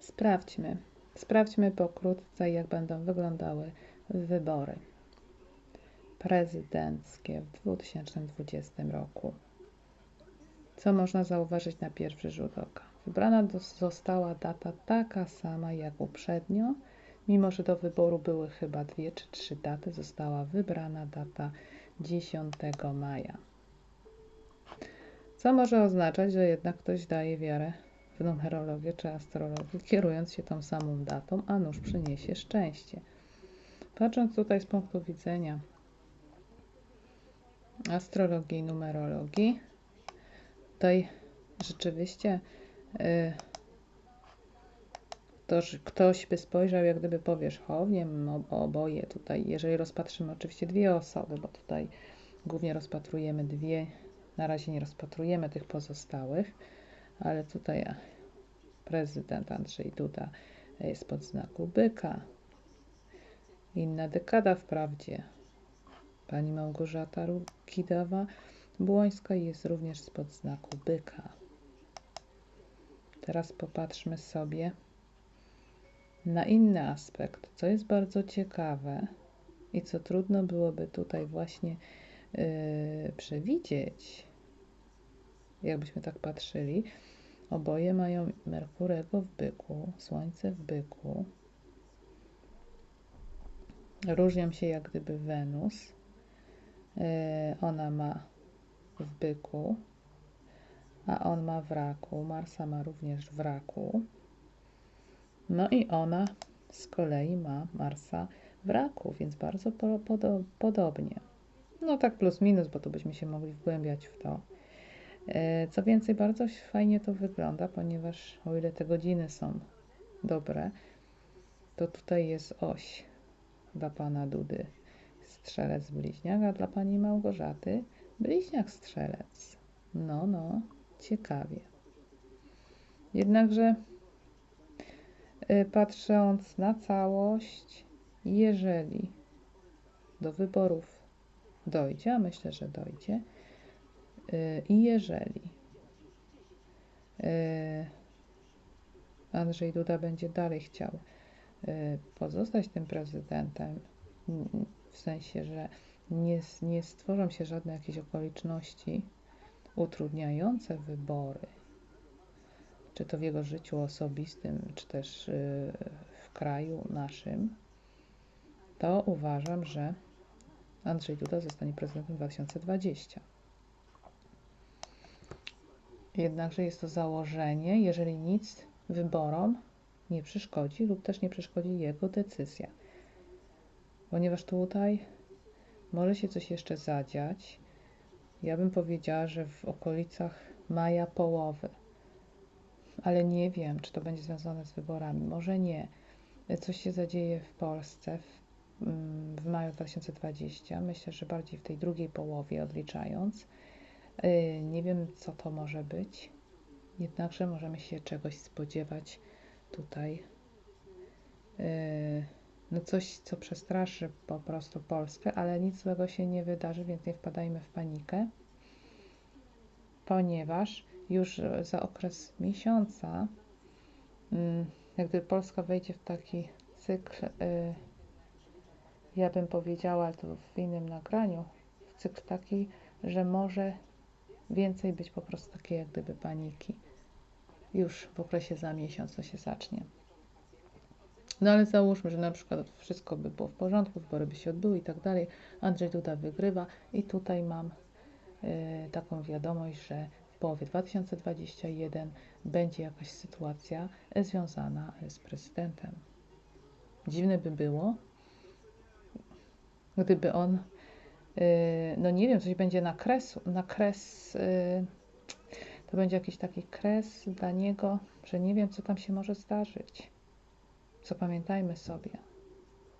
Sprawdźmy. Sprawdźmy pokrótce, jak będą wyglądały wybory prezydenckie w 2020 roku. Co można zauważyć na pierwszy rzut oka? Wybrana została data taka sama jak uprzednio, mimo że do wyboru były chyba dwie czy trzy daty, została wybrana data 10 maja. Co może oznaczać, że jednak ktoś daje wiarę numerologię czy astrologię, kierując się tą samą datą, a nóż przyniesie szczęście. Patrząc tutaj z punktu widzenia astrologii i numerologii, tutaj rzeczywiście yy, to, że ktoś by spojrzał jak gdyby powierzchownie, oboje tutaj, jeżeli rozpatrzymy oczywiście dwie osoby, bo tutaj głównie rozpatrujemy dwie, na razie nie rozpatrujemy tych pozostałych, ale tutaj prezydent Andrzej Duda jest pod znaku byka. Inna dekada wprawdzie. Pani Małgorzata Kidawa-Błońska jest również spod znaku byka. Teraz popatrzmy sobie na inny aspekt, co jest bardzo ciekawe i co trudno byłoby tutaj właśnie yy, przewidzieć, jakbyśmy tak patrzyli. Oboje mają Merkurego w byku, Słońce w byku. Różnią się jak gdyby Wenus. Yy, ona ma w byku, a on ma w raku. Marsa ma również w raku. No i ona z kolei ma Marsa w raku, więc bardzo podobnie. No tak plus minus, bo tu byśmy się mogli wgłębiać w to. E, co więcej, bardzo fajnie to wygląda, ponieważ o ile te godziny są dobre, to tutaj jest oś dla pana Dudy strzelec bliźniak, a dla pani Małgorzaty bliźniak strzelec. No, no, ciekawie. Jednakże Y, patrząc na całość, jeżeli do wyborów dojdzie, a myślę, że dojdzie, i jeżeli y, Andrzej Duda będzie dalej chciał pozostać tym prezydentem, w sensie, że nie, nie stworzą się żadne jakieś okoliczności utrudniające wybory, czy to w jego życiu osobistym, czy też y, w kraju naszym, to uważam, że Andrzej Duda zostanie prezydentem 2020. Jednakże jest to założenie, jeżeli nic wyborom nie przeszkodzi lub też nie przeszkodzi jego decyzja. Ponieważ tutaj może się coś jeszcze zadziać. Ja bym powiedziała, że w okolicach maja połowy ale nie wiem, czy to będzie związane z wyborami. Może nie. Coś się zadzieje w Polsce w, mm, w maju 2020. Myślę, że bardziej w tej drugiej połowie odliczając. Y, nie wiem, co to może być. Jednakże możemy się czegoś spodziewać tutaj. Y, no coś, co przestraszy po prostu Polskę, ale nic złego się nie wydarzy, więc nie wpadajmy w panikę, ponieważ już za okres miesiąca, mm, gdyby Polska wejdzie w taki cykl, y, ja bym powiedziała to w innym nagraniu, w cykl taki, że może więcej być po prostu takiej jak gdyby paniki. Już w okresie za miesiąc to się zacznie. No ale załóżmy, że na przykład wszystko by było w porządku, wybory by się odbyły i tak dalej. Andrzej Duda wygrywa i tutaj mam y, taką wiadomość, że połowie 2021 będzie jakaś sytuacja związana z prezydentem. Dziwne by było, gdyby on, no nie wiem, coś będzie na kres, na kres, y, to będzie jakiś taki kres dla niego, że nie wiem, co tam się może zdarzyć. Zapamiętajmy sobie,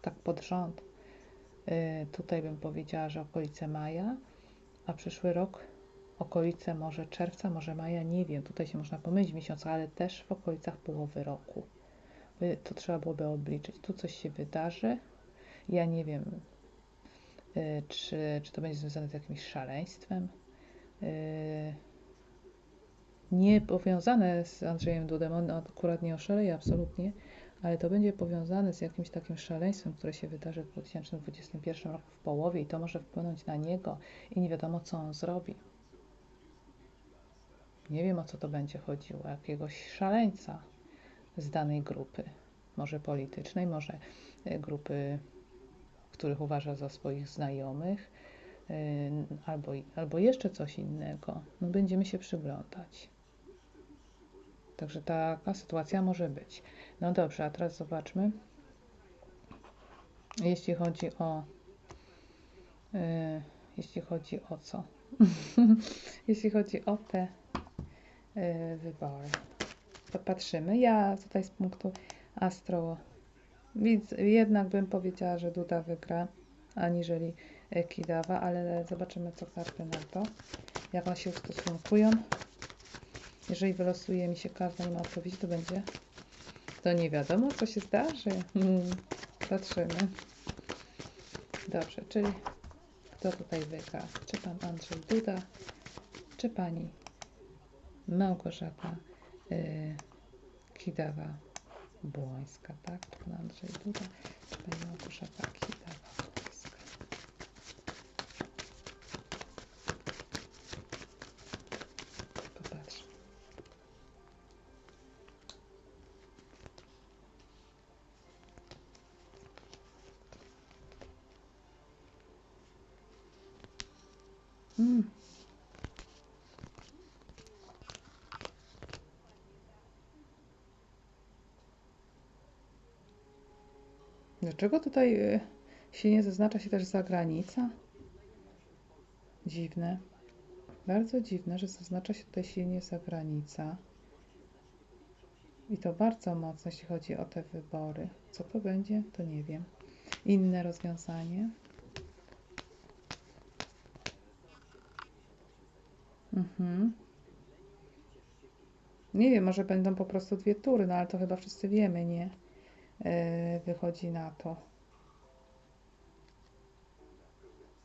tak pod rząd. Y, tutaj bym powiedziała, że okolice maja, a przyszły rok okolice może czerwca, może maja, nie wiem, tutaj się można pomylić miesiąc, ale też w okolicach połowy roku. To trzeba byłoby obliczyć. Tu coś się wydarzy. Ja nie wiem, y, czy, czy to będzie związane z jakimś szaleństwem. Y, nie powiązane z Andrzejem Dudem, on akurat nie oszaleje absolutnie, ale to będzie powiązane z jakimś takim szaleństwem, które się wydarzy w 2021 roku w połowie i to może wpłynąć na niego i nie wiadomo, co on zrobi. Nie wiem, o co to będzie chodziło, jakiegoś szaleńca z danej grupy, może politycznej, może e, grupy, których uważa za swoich znajomych, e, albo, albo jeszcze coś innego. No, będziemy się przyglądać. Także taka sytuacja może być. No dobrze, a teraz zobaczmy. Jeśli chodzi o. Yy, jeśli chodzi o co? jeśli chodzi o te yy, wybory, to patrzymy. Ja tutaj z punktu astro. Więc jednak bym powiedziała, że Duda wygra, aniżeli Kidawa, ale zobaczymy, co karty na to. Jak one się ustosunkują. Jeżeli wylosuje mi się karta i ma odpowiedź, to będzie. To nie wiadomo, co się zdarzy. Hmm, patrzymy. Dobrze, czyli kto tutaj wygra? Czy pan Andrzej Duda, czy pani Małgorzata yy, Kidawa Błońska, tak? Pan Andrzej Duda, pani Małgorzata Kidawa Błońska? Mm. Dlaczego tutaj y, się nie zaznacza się też zagranica? Dziwne. Bardzo dziwne, że zaznacza się tutaj silnie zagranica. I to bardzo mocno, jeśli chodzi o te wybory. Co to będzie, to nie wiem. Inne rozwiązanie. Mhm. Nie wiem, może będą po prostu dwie tury, no ale to chyba wszyscy wiemy, nie? Yy, wychodzi na to.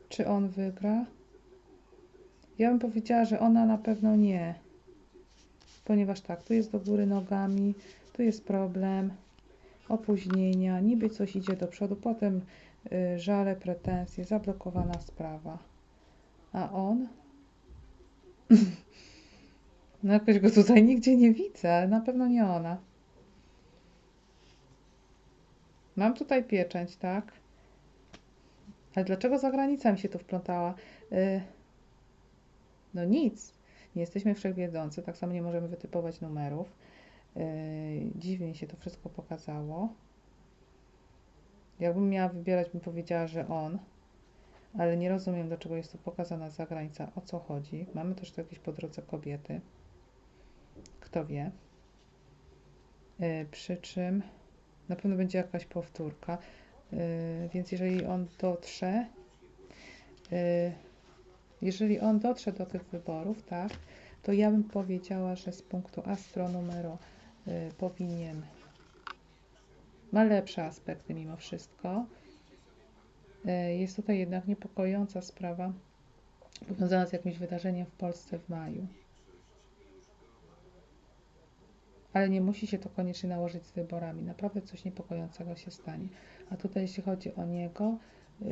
Czy on wygra? Ja bym powiedziała, że ona na pewno nie. Ponieważ tak, tu jest do góry nogami, tu jest problem, opóźnienia, niby coś idzie do przodu, potem yy, żale, pretensje, zablokowana sprawa. A on? No jakoś go tutaj nigdzie nie widzę, na pewno nie ona. Mam tutaj pieczęć, tak? Ale dlaczego za granicami się tu wplątała? Yy, no nic. Nie jesteśmy wszechwiedzący, tak samo nie możemy wytypować numerów. Yy, dziwnie się to wszystko pokazało. Jakbym miała wybierać, bym powiedziała, że on. Ale nie rozumiem, dlaczego jest tu pokazana zagranica, o co chodzi. Mamy też tu jakieś po drodze kobiety. Kto wie. Yy, przy czym na pewno będzie jakaś powtórka. Yy, więc jeżeli on dotrze, yy, jeżeli on dotrze do tych wyborów, tak, to ja bym powiedziała, że z punktu astronumero yy, powinien ma lepsze aspekty mimo wszystko. Jest tutaj jednak niepokojąca sprawa powiązana z jakimś wydarzeniem w Polsce w maju. Ale nie musi się to koniecznie nałożyć z wyborami. Naprawdę coś niepokojącego się stanie. A tutaj, jeśli chodzi o niego, yy,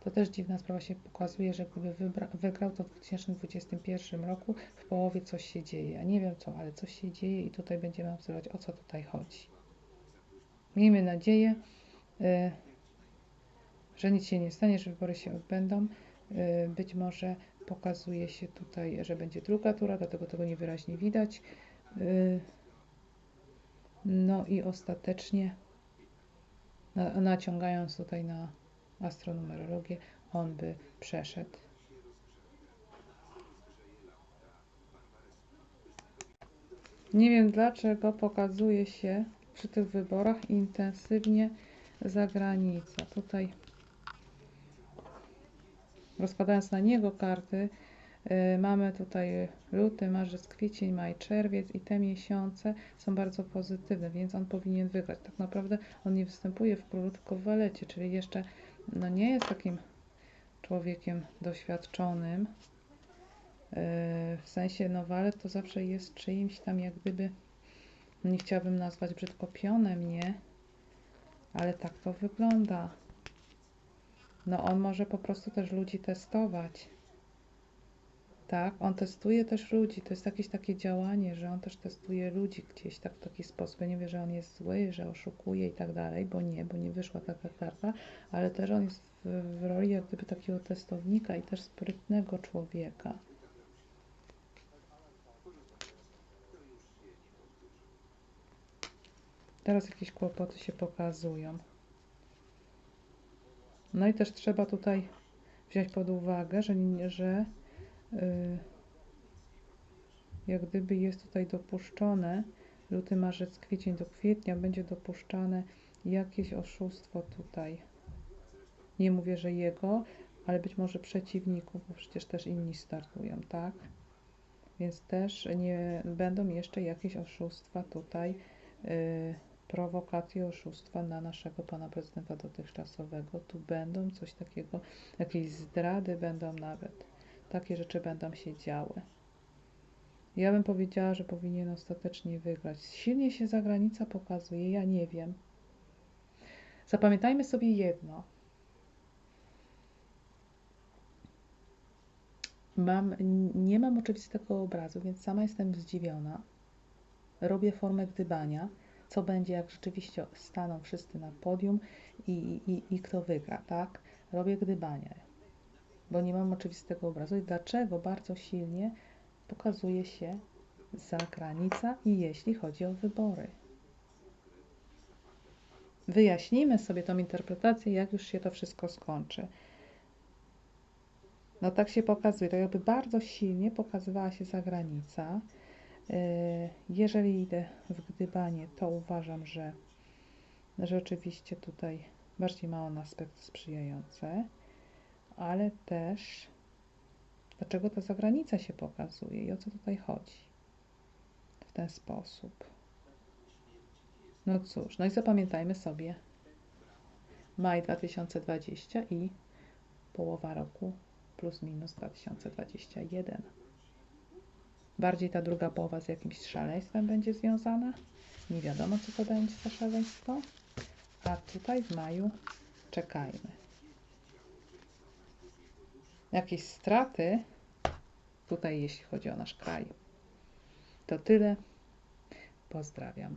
to też dziwna sprawa się pokazuje, że gdyby wygrał, to w 2021 roku w połowie coś się dzieje. Ja nie wiem co, ale coś się dzieje i tutaj będziemy obserwować, o co tutaj chodzi. Miejmy nadzieję, yy, że nic się nie stanie, że wybory się odbędą. Yy, być może pokazuje się tutaj, że będzie druga tura, dlatego tego niewyraźnie widać. No i ostatecznie, na, naciągając tutaj na astronumerologię, on by przeszedł. Nie wiem dlaczego pokazuje się przy tych wyborach intensywnie zagranica. Tutaj rozkładając na niego karty, mamy tutaj luty, marzec, kwiecień, maj, czerwiec i te miesiące są bardzo pozytywne, więc on powinien wygrać. Tak naprawdę on nie występuje w królu, tylko w walecie, czyli jeszcze no nie jest takim człowiekiem doświadczonym, w sensie, no walet to zawsze jest czyimś tam jak gdyby, nie chciałabym nazwać brzydko pionem, nie? Ale tak to wygląda. No on może po prostu też ludzi testować. Tak, on testuje też ludzi. To jest jakieś takie działanie, że on też testuje ludzi gdzieś tak w taki sposób. Ja nie wiem, że on jest zły, że oszukuje i tak dalej, bo nie, bo nie wyszła taka karta, ale też on jest w, w roli jak gdyby takiego testownika i też sprytnego człowieka. Teraz jakieś kłopoty się pokazują. No i też trzeba tutaj wziąć pod uwagę, że, że jak gdyby jest tutaj dopuszczone luty, marzec, kwiecień do kwietnia będzie dopuszczane jakieś oszustwo tutaj. Nie mówię, że jego, ale być może przeciwników, bo przecież też inni startują, tak? Więc też nie będą jeszcze jakieś oszustwa tutaj, y, prowokacje, oszustwa na naszego pana prezydenta dotychczasowego. Tu będą coś takiego, jakieś zdrady będą nawet. Takie rzeczy będą się działy. Ja bym powiedziała, że powinien ostatecznie wygrać. Silnie się zagranica pokazuje, ja nie wiem. Zapamiętajmy sobie jedno. Mam, nie mam oczywistego obrazu, więc sama jestem zdziwiona. Robię formę gdybania, co będzie, jak rzeczywiście staną wszyscy na podium i, i, i kto wygra, tak? Robię gdybanie, bo nie mam oczywistego obrazu i dlaczego bardzo silnie pokazuje się zagranica i jeśli chodzi o wybory. Wyjaśnijmy sobie tą interpretację, jak już się to wszystko skończy. No tak się pokazuje, tak jakby bardzo silnie pokazywała się zagranica. Yy, Jeżeli idę w gdybanie, to uważam, że rzeczywiście tutaj bardziej ma on aspekt sprzyjający, ale też dlaczego ta zagranica się pokazuje i o co tutaj chodzi w ten sposób. No cóż, no i zapamiętajmy sobie maj 2020 i połowa roku plus minus 2021. Bardziej ta druga połowa z jakimś szaleństwem będzie związana. Nie wiadomo, co to będzie za szaleństwo. A tutaj w maju czekajmy. Jakieś straty tutaj, jeśli chodzi o nasz kraj. To tyle. Pozdrawiam.